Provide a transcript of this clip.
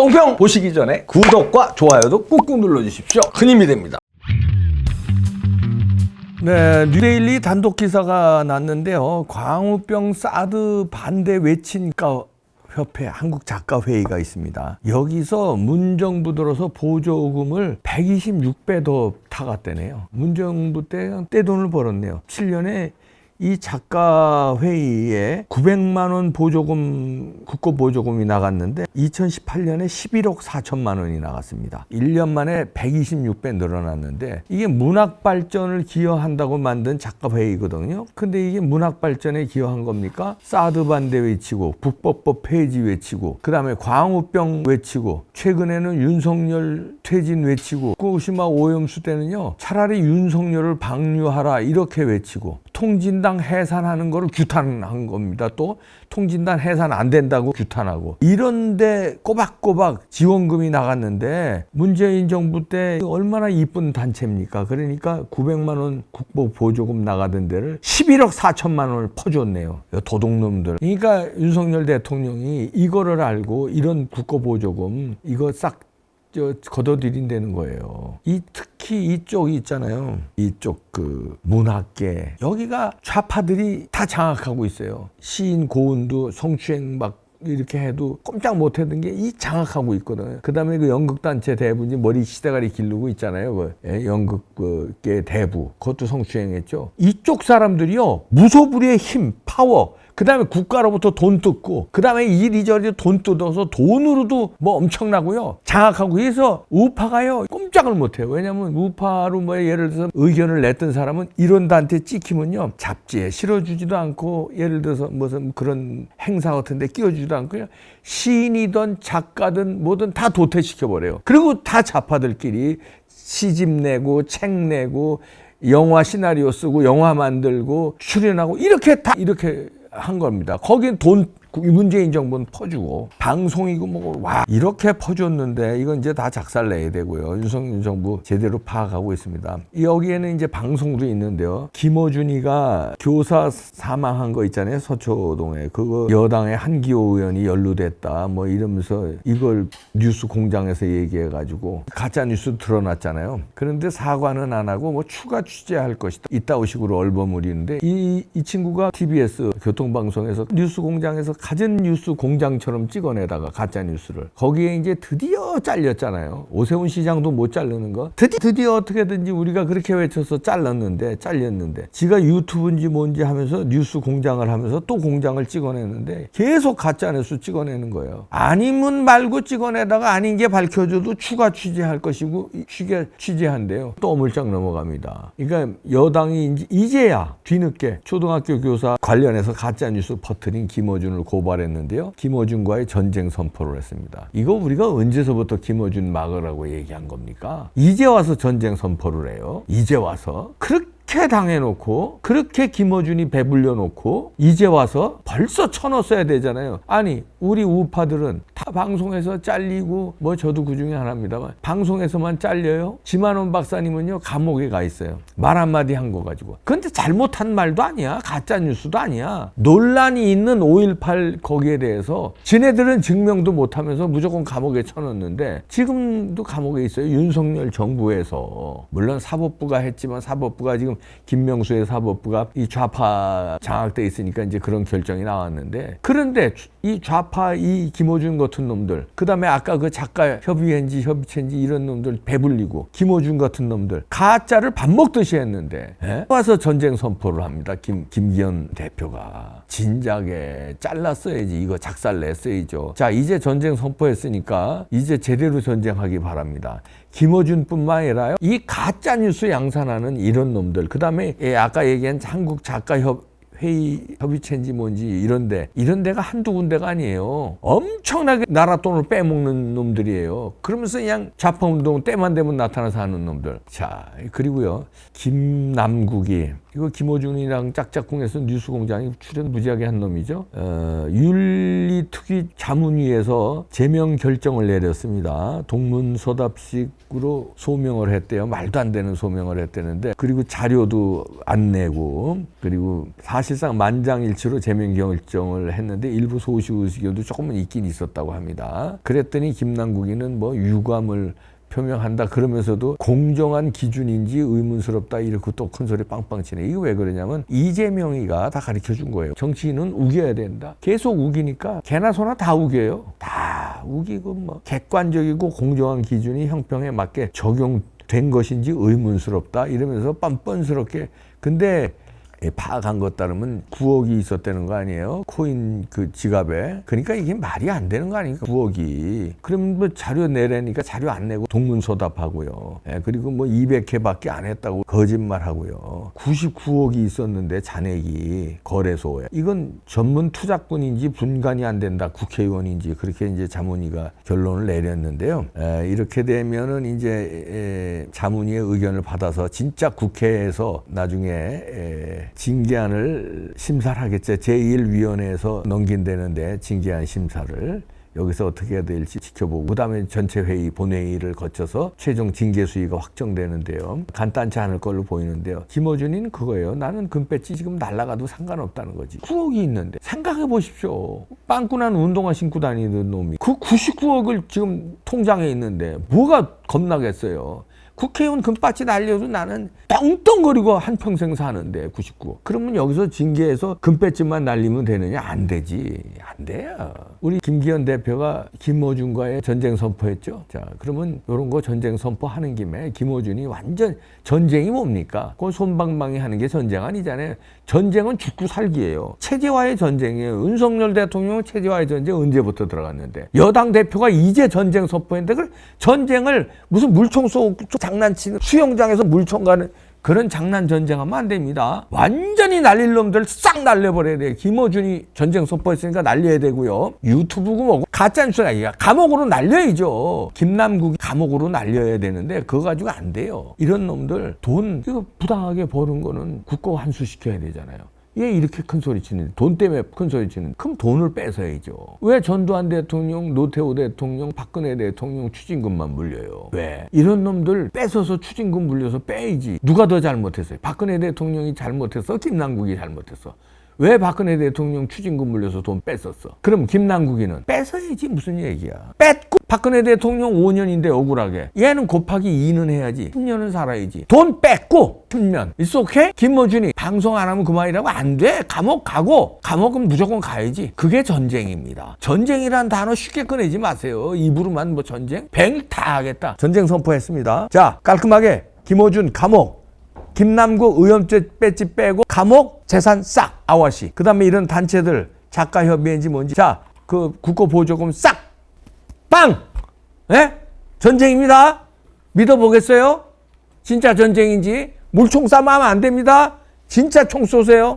똥평 보시기 전에 구독과 좋아요도 꾹꾹 눌러주십시오. 큰 힘이 됩니다. 네, 뉴데일리 단독 기사가 났는데요. 광우병 사드 반대 외친 가 협회 한국 작가 회의가 있습니다. 여기서 문정부 들어서 보조금을 126배 더 타갔대네요. 문정부 때 떼돈을 벌었네요. 7년에 이 작가 회의에 900만 원 보조금 국고 보조금이 나갔는데 2018년에 11억 4천만 원이 나갔습니다. 1년 만에 126배 늘어났는데 이게 문학 발전을 기여한다고 만든 작가 회의거든요. 근데 이게 문학 발전에 기여한 겁니까? 사드 반대 외치고 북법법 폐지 외치고 그다음에 광우병 외치고 최근에는 윤석열 퇴진 외치고 후쿠시마 오염수 때는요. 차라리 윤석열을 방류하라 이렇게 외치고 통진당 해산하는 거를 규탄한 겁니다. 또 통진당 해산 안 된다고 규탄하고 이런데 꼬박꼬박 지원금이 나갔는데 문재인 정부 때 얼마나 이쁜 단체입니까? 그러니까 900만 원 국보 보조금 나가던 데를 11억 4천만 원을 퍼줬네요. 도둑놈들. 그러니까 윤석열 대통령이 이거를 알고 이런 국고 보조금 이거 싹 저 걷어들인다는 거예요. 이 특 히 이쪽 있잖아요. 이쪽 그 문학계 여기가 좌파들이 다 장악하고 있어요. 시인 고은도 성추행 막 이렇게 해도 꼼짝 못 하던 게 이 장악하고 있거든요. 그 다음에 그 연극단체 대부지 머리 시대가리 기르고 있잖아요. 그 예, 연극계 대부. 그것도 성추행했죠. 이쪽 사람들이요. 무소불위의 힘, 파워. 그 다음에 국가로부터 돈 뜯고, 그 다음에 이리저리 돈 뜯어서 돈으로도 뭐 엄청나고요. 장악하고 해서 우파가요. 꼼짝을 못 해요. 왜냐면 우파로 뭐 예를 들어서 의견을 냈던 사람은 이런 단체 찍히면요. 잡지에 실어주지도 않고 예를 들어서 무슨 그런 행사 같은 데 끼워주지도 않고요. 시인이든 작가든 뭐든 다 도태시켜버려요. 그리고 다 좌파들끼리 시집 내고 책 내고 영화 시나리오 쓰고 영화 만들고 출연하고 이렇게 다 이렇게 한 겁니다. 거긴 돈 문재인 정부는 퍼주고 방송이고 뭐고 와 이렇게 퍼줬는데 이건 이제 다 작살 내야 되고요. 윤석열 정부 제대로 파악하고 있습니다. 여기에는 이제 방송도 있는데요. 김어준이가 교사 사망한 거 있잖아요. 서초동에 그거 여당의 한기호 의원이 연루됐다 뭐 이러면서 이걸 뉴스 공장에서 얘기해 가지고 가짜 뉴스 드러났잖아요. 그런데 사과는 안 하고 뭐 추가 취재할 것이다. 이따오 식으로 얼버무리는데 이, 이 친구가 TBS 교통방송에서 뉴스 공장에서 가전 뉴스 공장처럼 찍어내다가 가짜 뉴스를 거기에 이제 드디어 잘렸잖아요. 오세훈 시장도 못 자르는 거 드디, 드디어 어떻게든지 우리가 그렇게 외쳐서 잘랐는데 잘렸는데 지가 유튜브인지 뭔지 하면서 뉴스 공장을 하면서 또 공장을 찍어내는데 계속 가짜 뉴스 찍어내는 거예요. 아니면 말고 찍어내다가 아닌 게 밝혀져도 추가 취재할 것이고 취재 취재한대요. 또 어물쩍 넘어갑니다. 그러니까 여당이 이제 이제야 뒤늦게 초등학교 교사 관련해서 가짜 뉴스 퍼뜨린 김어준을 고발했는데요. 김어준과의 전쟁 선포를 했습니다. 이거 우리가 언제서부터 김어준 막으라고 얘기한 겁니까? 이제 와서 전쟁 선포를 해요. 이제 와서 그렇게 당해놓고 그렇게 김어준이 배불려 놓고 이제 와서 벌써 쳐넣었어야 되잖아요. 아니 우리 우파들은 다 방송에서 잘리고 뭐 저도 그 중에 하나입니다만 방송에서만 잘려요. 지만원 박사님은요 감옥에 가 있어요. 말 한마디 한 거 가지고. 근데 잘못한 말도 아니야. 가짜 뉴스도 아니야. 논란이 있는 5.18 거기에 대해서 지네들은 증명도 못하면서 무조건 감옥에 쳐넣는데 지금도 감옥에 있어요. 윤석열 정부에서 물론 사법부가 했지만 사법부가 지금 김명수의 사법부가 이 좌파 장악돼 있으니까 이제 그런 결정이 나왔는데 그런데 이 좌파 이 김어준 같은 놈들 그 다음에 아까 그 작가 협의회인지 협의체인지 이런 놈들 배불리고 김어준 같은 놈들 가짜를 밥 먹듯이 했는데 예? 와서 전쟁 선포를 합니다. 김 김기현 대표가 진작에 잘랐어야지 이거 작살 냈어야죠. 자 이제 전쟁 선포했으니까 이제 제대로 전쟁하기 바랍니다. 김어준뿐만 아니라요. 이 가짜 뉴스 양산하는 이런 놈들. 그 다음에 예, 아까 얘기한 한국 작가 협 회의 협의체인지 뭔지 이런데 이런 데가 한두 군데가 아니에요. 엄청나게 나라 돈을 빼먹는 놈들이에요. 그러면서 그냥 좌파 운동 때만 되면 나타나서 하는 놈들. 자 그리고요 김남국이 이거 김호준이랑 짝짝꿍에서 뉴스공장이 출연 무지하게 한 놈이죠. 어, 윤리특위 자문위에서 제명 결정을 내렸습니다. 동문서답식으로 소명을 했대요. 말도 안 되는 소명을 했대는데 그리고 자료도 안 내고 그리고 사실상 만장일치로 제명 결정을 했는데 일부 소시 의견도 조금은 있긴 있었다고 합니다. 그랬더니 김남국이는 뭐 유감을 표명한다 그러면서도 공정한 기준인지 의문스럽다 이렇게 또 큰 소리 빵빵 치네. 이거 왜 그러냐면 이재명이가 다 가르쳐 준 거예요. 정치인은 우겨야 된다. 계속 우기니까 개나 소나 다 우겨요. 다 우기고 뭐 객관적이고 공정한 기준이 형평에 맞게 적용 된 것인지 의문스럽다 이러면서 뻔뻔스럽게 근데 예, 파악한 것 따르면 9억이 있었다는 거 아니에요? 코인 그 지갑에. 그러니까 이게 말이 안 되는 거 아닙니까? 9억이. 그럼 뭐 자료 내라니까 자료 안 내고 동문서답하고요. 예, 그리고 뭐 200회밖에 안 했다고 거짓말하고요. 99억이 있었는데 잔액이 거래소에. 이건 전문 투자꾼인지 분간이 안 된다. 국회의원인지 그렇게 이제 자문위가 결론을 내렸는데요. 에, 이렇게 되면은 이제 에, 자문위의 의견을 받아서 진짜 국회에서 나중에 에, 징계안을 심사를 하겠죠. 제1위원회에서 넘긴다는데 징계안 심사를 여기서 어떻게 해야 될지 지켜보고 그다음에 전체 회의 본회의를 거쳐서 최종 징계 수위가 확정되는데요. 간단치 않을 걸로 보이는데요. 김어준이는 그거예요. 나는 금배지 지금 날라가도 상관없다는 거지. 9억이 있는데 생각해 보십시오. 빵꾸난 운동화 신고 다니는 놈이 그 99억을 지금 통장에 있는데 뭐가 겁나겠어요. 국회의원 금바지 날려도 나는 떵떵거리고 한평생 사는데 99. 그러면 여기서 징계해서 금배지만 날리면 되느냐? 안 되지. 안 돼요. 우리 김기현 대표가 김어준과의 전쟁 선포했죠. 자, 그러면 이런 거 전쟁 선포하는 김에 김어준이 완전 전쟁이 뭡니까? 그 손방망이 하는 게 전쟁 아니잖아요. 전쟁은 죽고 살기예요. 체제와의 전쟁이에요. 윤석열 대통령은 체제와의 전쟁 언제부터 들어갔는데 여당 대표가 이제 전쟁 선포했는데 그 전쟁을 무슨 물총 쏘고 장난치는 수영장에서 물총 가는 그런 장난 전쟁하면 안 됩니다. 완전히 날릴 놈들 싹 날려버려야 돼요. 김어준이 전쟁 선포했으니까 날려야 되고요. 유튜브고 뭐고 가짜 뉴스가 아니라 감옥으로 날려야죠. 김남국이 감옥으로 날려야 되는데 그거 가지고 안 돼요. 이런 놈들 돈 이거 부당하게 버는 거는 국고 환수 시켜야 되잖아요. 얘 이렇게 큰 소리 치는 돈 때문에 큰 소리 치는 그럼 돈을 뺏어야죠. 왜 전두환 대통령, 노태우 대통령, 박근혜 대통령 추징금만 물려요? 왜? 이런 놈들 뺏어서 추징금 물려서 빼야지. 누가 더 잘못했어요? 박근혜 대통령이 잘못했어? 김남국이 잘못했어? 왜 박근혜 대통령 추징금 물려서 돈 뺐었어? 그럼 김남국이는 뺏어야지 무슨 얘기야? 뺏고 박근혜 대통령 5년인데 억울하게. 얘는 곱하기 2는 해야지. 10년은 살아야지. 돈 뺏고 10년 It's okay? 김모준이 방송 안 하면 그만이라고 안 돼. 감옥 가고. 감옥은 무조건 가야지. 그게 전쟁입니다. 전쟁이란 단어 쉽게 꺼내지 마세요. 입으로만 뭐 전쟁? 뱅 다 하겠다. 전쟁 선포했습니다. 자 깔끔하게 김호준 감옥 김남국 의원죄 배지 빼고 감옥 재산 싹 아와시 그 다음에 이런 단체들 작가협의회인지 뭔지 자 그 국고 보조금 싹 빵! 예? 전쟁입니다. 믿어보겠어요? 진짜 전쟁인지 물총 쏴면 안 됩니다. 진짜 총 쏘세요.